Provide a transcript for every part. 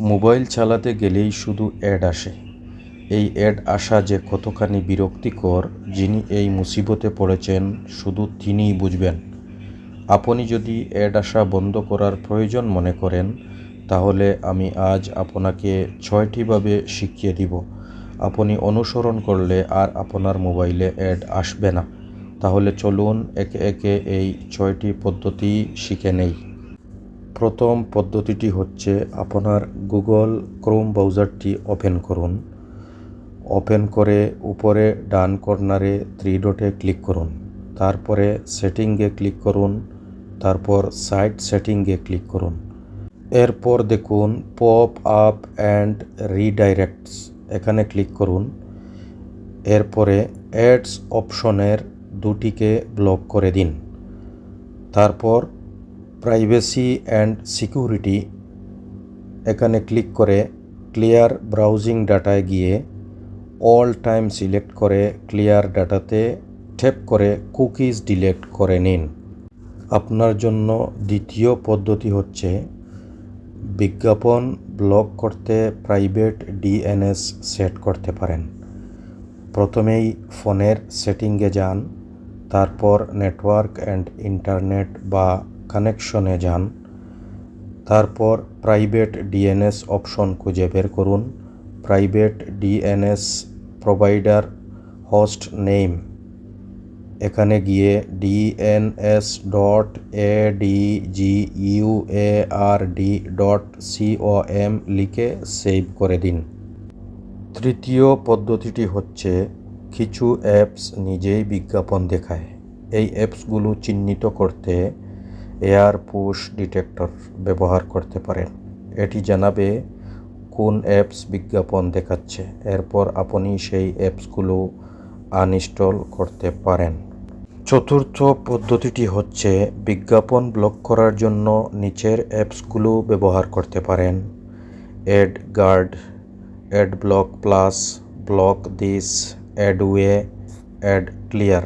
Mobile চালাতে গেলেই শুধু অ্যাড আসে। এই অ্যাড আসা যে কতখানি বিরক্তিকর, যিনি এই মুসিবতে পড়েছেন, শুধু তিনিই বুঝবেন। আপনি যদি অ্যাড আসা বন্ধ করার প্রয়োজন মনে করেন, তাহলে আমি আজ আপনাকে ছয়টিভাবে শিখিয়ে দিব। আপনি অনুসরণ করলে আর আপনার মোবাইলে অ্যাড আসবে না। তাহলে চলুন একে একে এই ছয়টি পদ্ধতি শিখে নেই। প্রথম পদ্ধতিটি হচ্ছে আপনার গুগল ক্রোম ব্রাউজারটি ওপেন করুন। ওপেন করে উপরে ডান কর্নারে থ্রি ডটে ক্লিক করুন। তারপরে সেটিংয়ে ক্লিক করুন। তারপর সাইট সেটিংয়ে ক্লিক করুন। এরপর দেখুন পপ আপ অ্যান্ড রিডাইরেক্টস এখানে ক্লিক করুন। এরপরে অ্যাডস অপশনের দুটিকে ব্লক করে দিন। তারপর প্রাইভেসি অ্যান্ড সিকিউরিটি এখানে ক্লিক করে ক্লিয়ার ব্রাউজিং ডাটায় গিয়ে অল টাইম সিলেক্ট করে ক্লিয়ার ডাটাতে ট্যাপ করে কুকিজ ডিলেট করে নিন। আপনার জন্য দ্বিতীয় পদ্ধতি হচ্ছে বিজ্ঞাপন ব্লক করতে প্রাইভেট ডিএনএস সেট করতে পারেন। প্রথমেই ফোনের সেটিংয়ে যান, তারপর নেটওয়ার্ক অ্যান্ড ইন্টারনেট বা কানেকশনে যান। তারপর প্রাইভেট ডিএনএস অপশন খুঁজে বের করুন। Private DNS provider host name. এখানে গিয়ে DNS dot A D G U A R D dot C O M লিখে সেভ করে দিন। তৃতীয় পদ্ধতিটি হচ্ছে কিছু অ্যাপস নিজেই বিজ্ঞাপন দেখায়। এই অ্যাপসগুলো চিহ্নিত করতে এয়ার পুশ ডিটেক্টর ব্যবহার করতে পারেন। এটি জানাবে কোন অ্যাপস বিজ্ঞাপন দেখাচ্ছে। এরপর আপনি সেই অ্যাপসগুলো আনইনস্টল করতে পারেন। চতুর্থ পদ্ধতিটি হচ্ছে বিজ্ঞাপন ব্লক করার জন্য নিচের অ্যাপসগুলো ব্যবহার করতে পারেন। AdGuard AdBlock Plus Block This AdAway AdClear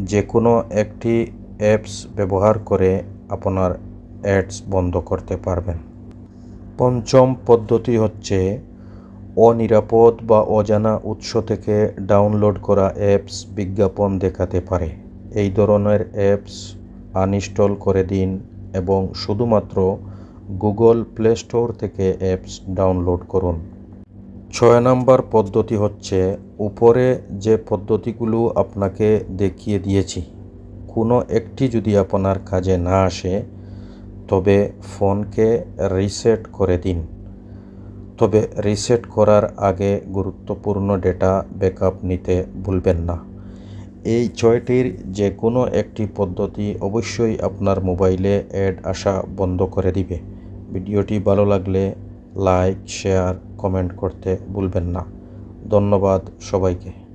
যে কোনো একটি অ্যাপস ব্যবহার করে আপনার অ্যাডস বন্ধ করতে পারবেন। পঞ্চম পদ্ধতি হচ্ছে অনিরাপদ বা অজানা উৎস থেকে ডাউনলোড করা অ্যাপস বিজ্ঞাপন দেখাতে পারে। এই ধরনের অ্যাপস আনইনস্টল করে দিন এবং শুধুমাত্র গুগল প্লে স্টোর থেকে অ্যাপস ডাউনলোড করুন। ছয় নম্বর পদ্ধতি হচ্ছে উপরে যে পদ্ধতিগুলো আপনাকে দেখিয়ে দিয়েছি। কোনো একটি যদি আপনার কাজে না আসে, তবে ফোনকে রিসেট করে দিন। তবে রিসেট করার আগে গুরুত্বপূর্ণ ডেটা ব্যাকআপ নিতে ভুলবেন না। এই ছয়টির যে কোনো একটি পদ্ধতি অবশ্যই আপনার মোবাইলে অ্যাড আসা বন্ধ করে দিবে। ভিডিওটি ভালো লাগলে লাইক, শেয়ার, কমেন্ট করতে ভুলবেন না। ধন্যবাদ সবাইকে।